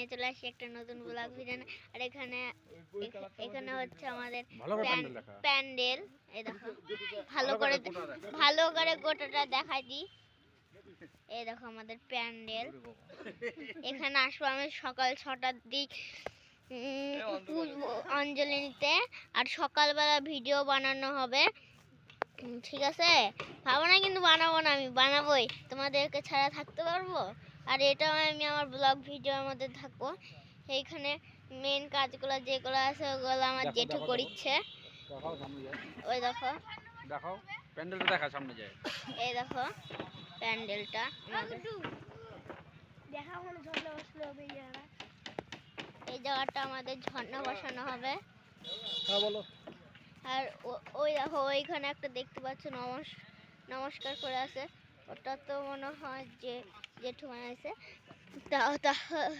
নিয়ে চলে আসি একটা নতুন ব্লগ ভিডিও আর এখানে এখানে হচ্ছে আমাদের প্যান্ডেল এই দেখো। ভালো করে ভালো করে গোটাটা দেখাই দিই। এই দেখো আমাদের প্যান্ডেল। এখানে আসব আমি সকাল ছটার দিক উম, পুজো অঞ্জলি নিতে আর সকালবেলা ভিডিও বানানো হবে। ঠিক আছে? ভাবো না কিন্তু বানাবো না আমি বানাবোই। তোমাদেরকে ছাড়া থাকতে পারব? আর এটাও আমি আমার ব্লগ ভিডিওর মধ্যে থাকব। এইখানে মেন কাজগুলো যেগুলো আছে ওগুলো আমার দেখো, জেঠু করিচ্ছে। দেখাও সামনে যায়। ওই দেখো। দেখাও। প্যান্ডেলটা দেখা সামনে যায়। এই দেখো প্যান্ডেলটা। আমাদের এই জায়গাটা আমাদের ঝর্ণা বসানো হবে। হ্যাঁ বলো। আর ও- ওই দেখো ওইখানে একটা দেখতে পাচ্ছ নমস নমস্কার করে আছে। ওটা তো মনে হয় যে জেঠু বানাইছে। তাও তাও-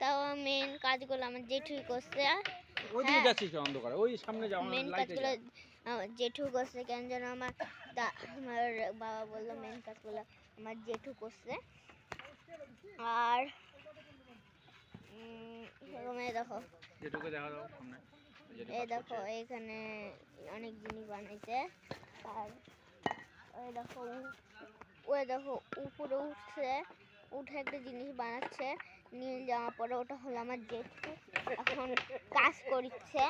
তাও মেন কাজগুলো আমার জেঠুই করছে। ওইদিকে হ্যাঁ। যাচ্ছিস অন্ধকারে ওই সামনে যাও মেন কাজগুলো জেঠু করছে কেন যেন আমার আমার বাবা বলল মেন কাজগুলো আমার জেঠু করছে। আর এই দেখো। যেটুকু দেখা দাও সামনে। এই দেখো এখানে অনেক জিনিস বানাইছে। আর ওই দেখো। ওই দেখো উপরে উঠছে উঠে একটা জিনিস বানাচ্ছে নীল জামা পরে ওটা হলো আমার জেঠু এখন কাজ করছে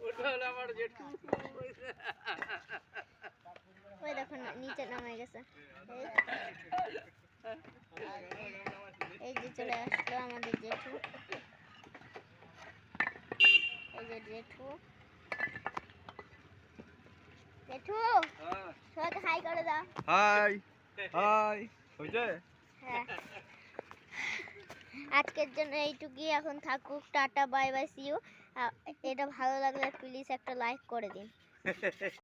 ওটা হলো আমার জেঠু ওই দেখো না- নিচে নামে গেছে। এই- এই যে চলে আসলো আমাদের জেঠু এই যে জেঠু জেঠু সবাইকে হাই করে দাও। হাই। হাই হইছে হ্যাঁ। আজকের জন্য এইটুকুই এখন থাকুক tata bye bye see you এটা ভালো লাগলে প্লিজ একটা লাইক করে দিন।